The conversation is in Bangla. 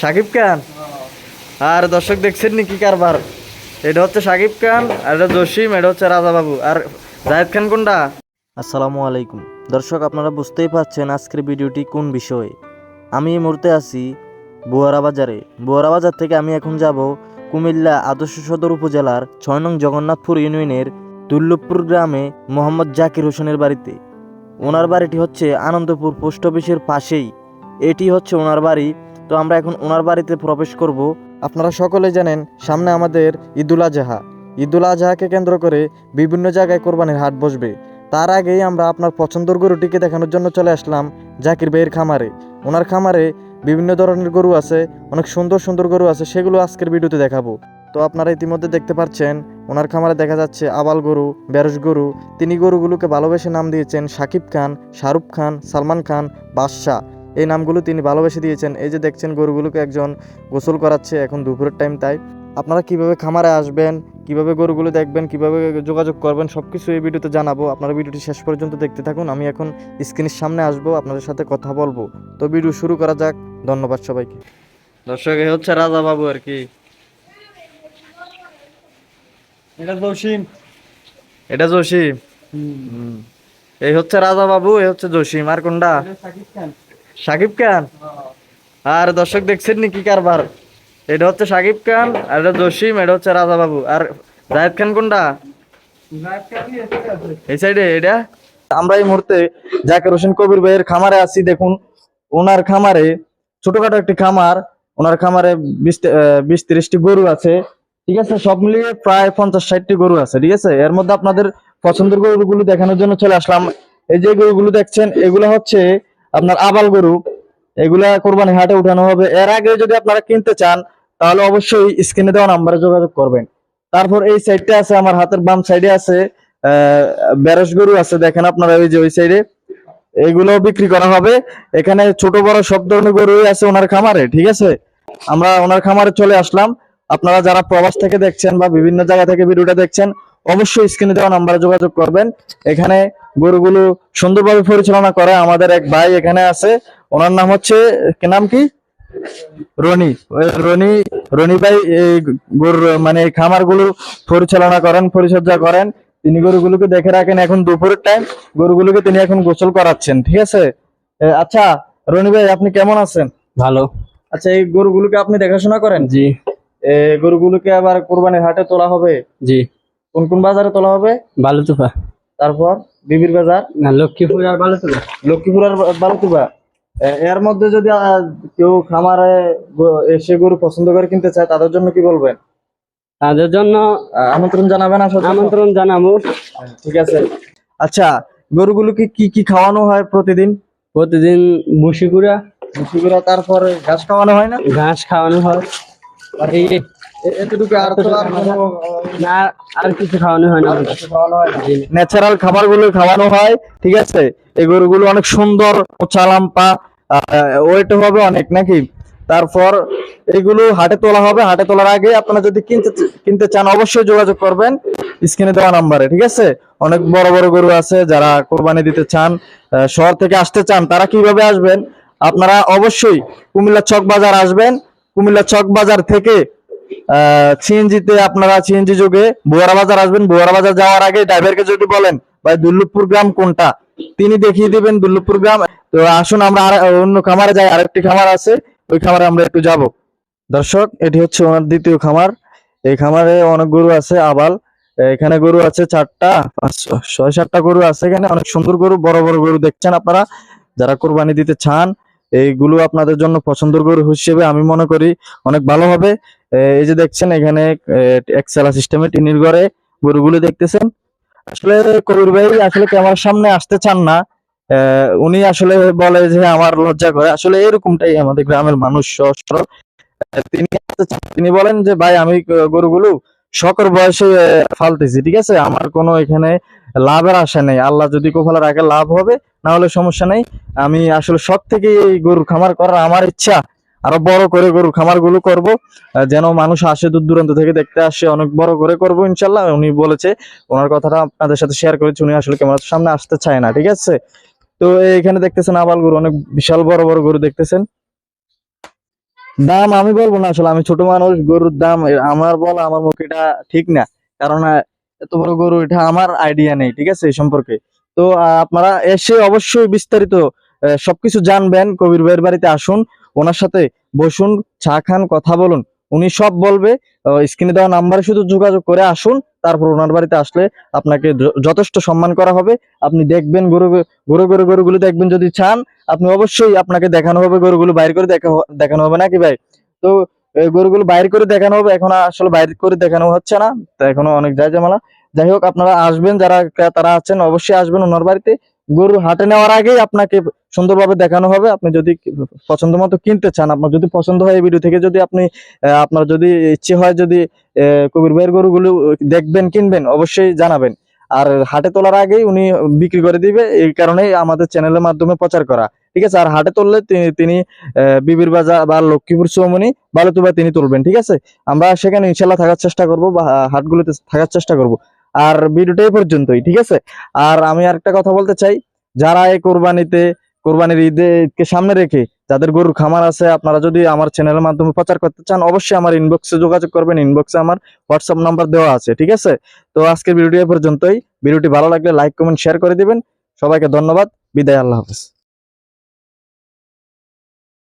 সাকিব খান? আর দর্শক দেখছেন নি কি কারবার? এটা হচ্ছে সাকিব খান, আর এটা জসিম, এটা হচ্ছে রাজা বাবু। আর জাহেদ খান কোনটা? আসসালামু আলাইকুম। দর্শক, আপনারা বুঝতেই পারছেন আজকের ভিডিওটি কোন বিষয়ে। আমি এই মুহূর্তে আছি বুয়ারা বাজারে। বুয়ারা বাজার থেকে আমি এখন যাব কুমিল্লা আদর্শ সদর উপজেলার ছয় নং জগন্নাথপুর ইউনিয়নের দুর্লভপুর গ্রামে মোহাম্মদ জাকির হোসেনের বাড়িতে। ওনার বাড়িটি হচ্ছে আনন্দপুর পোস্ট অফিসের পাশেই। এটি হচ্ছে ওনার বাড়ি তো আমরা এখন ওনার বাড়িতে প্রবেশ করব। আপনারা সকলে জানেন, সামনে আমাদের ঈদুল আজহা। ঈদুল আজহাকে কেন্দ্র করে বিভিন্ন জায়গায় কোরবানির হাট বসবে। তার আগেই আমরা আপনার পছন্দের গরুটিকে দেখানোর জন্য চলে আসলাম জাকির ভাইয়ের খামারে। ওনার খামারে বিভিন্ন ধরনের গরু আছে, অনেক সুন্দর সুন্দর গরু আছে, সেগুলো আজকের ভিডিওতে দেখাবো। তো আপনারা ইতিমধ্যে দেখতে পাচ্ছেন, ওনার খামারে দেখা যাচ্ছে আবাল গরু বেরস গরু। তিনি গরুগুলোকে ভালোবেসে নাম দিয়েছেন সাকিব খান, শাহরুখ খান, সালমান খান, বাদশাহ। এই নামগুলো তিনি ভালোবেসে দিয়েছেন। এই যে দেখছেন গরুগুলোকে একজন গোসল করাচ্ছে এখন দুপুরের টাইম তাই। আপনারা কীভাবে খামারে আসবেন কীভাবে গরুগুলো দেখবেন কীভাবে যোগাযোগ করবেন সব কিছু এই ভিডিওতে জানাব। আপনারা ভিডিওটি শেষ পর্যন্ত দেখতে থাকুন আমি এখন স্ক্রিনের সামনে আসব আপনাদের সাথে কথা বলব। তো ভিডিও শুরু করা যাক ধন্যবাদ সবাইকে। দর্শক এ হচ্ছে রাজা বাবু আর কি। এটা জসিম। এটা জসিম? হুম। এই হচ্ছে রাজা বাবু এই হচ্ছে জসিম। আর কোনটা? সাকিব খান। সাকিব খান? আর দর্শক দেখছেন নি কি কারবার? এটা হচ্ছে সাকিব খান, আর এটা জসিম, এটা হচ্ছে রাজা বাবু। আর জাহেদ খান কোনটা? এই সাইডে এটা? আমরা এই মুহূর্তে জাকির হোসেন কবির ভাইয়ের খামারে আছি, দেখুন, ওনার খামারে ছোটখাটো একটি খামার, ওনার খামারে বিশ বিশ, তিরিশটি গরু আছে, ঠিক আছে? সব মিলিয়ে প্রায় পঞ্চাশ, ষাটটি গরু আছে, ঠিক আছে? এর মধ্যে আপনাদের পছন্দের গরুগুলো দেখানোর জন্য চলে আসলাম। এই যে গরুগুলো দেখছেন, এগুলো হচ্ছে আপনার আবাল গরু, এগুলা কোরবানি হাটে উঠানো হবে। এর আগে যদি আপনারা কিনতে চান, তাহলে অবশ্যই স্ক্রিনে দেওয়া নাম্বারে যোগাযোগ করবেন। তারপর এই সাইডটা আছে, আমার হাতের বাম সাইডে আছে বেরস গরু আছে, দেখেন আপনারা ওই যে ওই সাইডে। এগুলো বিক্রি করা হবে। এখানে ছোট বড় সব ধরনের গরুই আছে ওনার খামারে, ঠিক আছে? আমরা ওনার খামারে চলে আসলাম। আপনারা যারা প্রবাস থেকে দেখছেন বা বিভিন্ন জায়গা থেকে ভিডিওটা দেখছেন অবশ্যই স্ক্রিনে দেওয়া নাম্বারে যোগাযোগ করবেন। এখানে গরুগুলো সুন্দরভাবে পরিচালনা করে। আমাদের এক ভাই এখানে আছে। ওনার নাম হচ্ছে কি নাম কি? রনি। রনি রনি ভাই এই গরুর মানে খামারগুলো পরিচালনা করেন পরিচর্যা করেন। তিনি গরুগুলোকে দেখে রাখেন এখন দুপুরের টাইম গরুগুলোকে তিনি এখন গোসল করাচ্ছেন ঠিক আছে? আচ্ছা রনি ভাই আপনি কেমন আছেন? ভালো। আচ্ছা এই গরুগুলোকে আপনি দেখাশোনা করেন? জি। এই গরুগুলোকে আবার কোরবানির হাটে তোলা হবে? জি। কোন কোন বাজারে তোলা হবে? ভালো তুফা তারপর বিবির বাজার? না লক্ষ্মীপুর আর ভালো তুফা লক্ষ্মীপুর আর বালুতুবা এ- এর মধ্যে যদি কেউ খামারে এসে গরু পছন্দ করে কিনতে চায় তাদের জন্য কি বলবেন? তাদের জন্য আমন্ত্রণ জানাবেন? আমন্ত্রণ জানাব। ঠিক আছে। আচ্ছা গরুগুলোকে কি কি খাওয়ানো হয় প্রতিদিন? প্রতিদিন বসি কুড়া মুসিগুলা তারপরে ঘাস খাওয়ানো হয় না? ঘাস খাওয়ানো হয়। এ- এতটুকু আর তো না আর কিছু খাওয়ানো হয় না। ন্যাচারাল খাবারগুলো খাওয়ানো হয় ঠিক আছে? এই গরুগুলো অনেক সুন্দর চালাম্পা ওয়েট হবে অনেক নাকি? তারপর এগুলো হাটে তোলা হবে। হাটে তোলার আগে আপনারা যদি কিনতে কিনতে চান অবশ্যই যোগাযোগ করবেন স্ক্রিনে দেওয়া নাম্বারে ঠিক আছে? অনেক বড় বড় গরু আছে যারা কোরবানি দিতে চান আহ, শহর থেকে আসতে চান তারা কীভাবে আসবেন? আপনারা অবশ্যই কুমিল্লা চক বাজার আসবেন। কুমিল্লা চক বাজার থেকে সিএনজিতে আপনারা সিএনজি যোগে বুয়ারা বাজার আসবেন। বুয়ারা বাজার যাওয়ার আগে ড্রাইভারকে যদি বলেন, ভাই দুর্লভপুর গ্রাম কোনটা? তিনি দেখিয়ে দিবেন দুর্লভপুর গ্রাম। তো আসুন আমরা অন্য খামারে যাই, আরেকটি খামার আছে। ওই খামারে আমরা একটু যাব। দর্শক, এটি হচ্ছে ওনার দ্বিতীয় খামার। এই খামারে অনেক গরু আছে, আবাল। এখানে গরু আছে চারটা ছয়, সাতটা গরু আছে এখানে। অনেক সুন্দর গরু, বড় বড় গরু দেখছেন আপনারা। যারা কোরবানি দিতে চান, এইগুলো আপনাদের জন্য পছন্দের গরু হিসেবে আমি মনে করি অনেক ভালো হবে। এই যে দেখছেন এখানে এক্সেলা সিস্টেমে টিনির ঘরে গরুগুলো দেখতেছেন। আসলে কবির ভাই আসলে ক্যামেরার সামনে আসতে চান না। উনি আসলে বলে যে, আমার লজ্জা করে। আসলে এরকমটাই আমাদের গ্রামের মানুষ সরল। তিনি তিনি বলেন যে, ভাই, আমি গরুগুলো শকর বয়সে ফালতেছি, ঠিক আছে? আমার কোনো এখানে লাভের আশা নেই। আল্লাহ যদি কোফালা রাখে লাভ হবে, না হলে সমস্যা নেই। আমি আসলে সব থেকে এই গরুর খামার করার আমার ইচ্ছা। আরও বড় করে গরুর খামারগুলো করব যেন মানুষ আসে দূর দূরান্ত থেকে দেখতে আসে, অনেক বড় করে করব ইনশাল্লাহ। উনি বলেছে, ওনার কথাটা আপনাদের সাথে শেয়ার করেছি, উনি আসলে ক্যামেরার সামনে আসতে চায় না, ঠিক আছে? তো এখানে দেখতেছেন আবাল গরু, অনেক বিশাল বড় বড় গরু দেখতেছেন। দাম আমি বলব না আসলে, আমি ছোট মানুষ, গরুর দাম আমার বলা, আমার মুখে এটা ঠিক না। কারণ এত বড় গরু, এটা আমার আইডিয়া নেই, ঠিক আছে, এই সম্পর্কে। তো আপনারা এসে অবশ্যই বিস্তারিত সবকিছু জানবেন, কবির ভাইয়ের বাড়িতে আসুন। ওনার সাথে বসুন, চা খান, কথা বলুন। উনি সব বলবে স্ক্রিনে দেওয়া নাম্বারে শুধু যোগাযোগ করে আসুন, তারপর ওনার বাড়িতে আসলে আপনাকে যথেষ্ট সম্মান করা হবে। আপনি দেখবেন গরু গরু গরু, গরুগুলো দেখবেন যদি চান, আপনি অবশ্যই আপনাকে দেখানো হবে, গরুগুলো বাইর করে দেখা দেখানো হবে নাকি ভাই? তো গরুগুলো বাইর করে দেখানো হবে, এখন আসলে বাইর করে দেখানো হচ্ছে না, তো এখনও অনেক যায় জামালা যাই হোক, আপনারা আসবেন, যারা তারা আছেন, অবশ্যই আসবেন ওনার বাড়িতে। গরু হাটে নেওয়ার আগেই আপনাকে সুন্দরভাবে দেখানো হবে। আপনি যদি পছন্দ মতো কিনতে চান, আপনার যদি পছন্দ হয় এই ভিডিও থেকে, যদি আপনি আপনার যদি ইচ্ছে হয় যদি কবির ভাইয়ের গরুগুলো দেখবেন, কিনবেন, অবশ্যই জানাবেন। আর হাটে তোলার আগেই উনি বিক্রি করে দিবে, এই কারণেই আমাদের চ্যানেলের মাধ্যমে প্রচার করা। ঠিক আছে? আর হাটে তুললে তিনি- বিবির বাজার বা লক্ষ্মীপুর চৌমনি বালুতুবা তিনি তুলবেন, ঠিক আছে? আমরা সেখানে ইনশাল্লাহ থাকার চেষ্টা করব বা হাটগুলোতে থাকার চেষ্টা করব। আর ভিডিওটা এই পর্যন্তই, ঠিক আছে? আর আমি আরেকটা কথা বলতে চাই, যারা এই কোরবানিতে কোরবানির ঈদে ঈদকে সামনে রেখে যাদের গরুর খামার আছে, আপনারা যদি আমার চ্যানেলের মাধ্যমে প্রচার করতে চান, অবশ্যই আমার ইনবক্সে যোগাযোগ করবেন। ইনবক্সে আমার হোয়াটসঅ্যাপ নাম্বার দেওয়া আছে, ঠিক আছে? তো আজকের ভিডিওটি পর্যন্তই। ভিডিওটি ভালো লাগলে লাইক কমেন্ট শেয়ার করে দিবেন। সবাইকে ধন্যবাদ। বিদায়, আল্লাহ হাফেজ।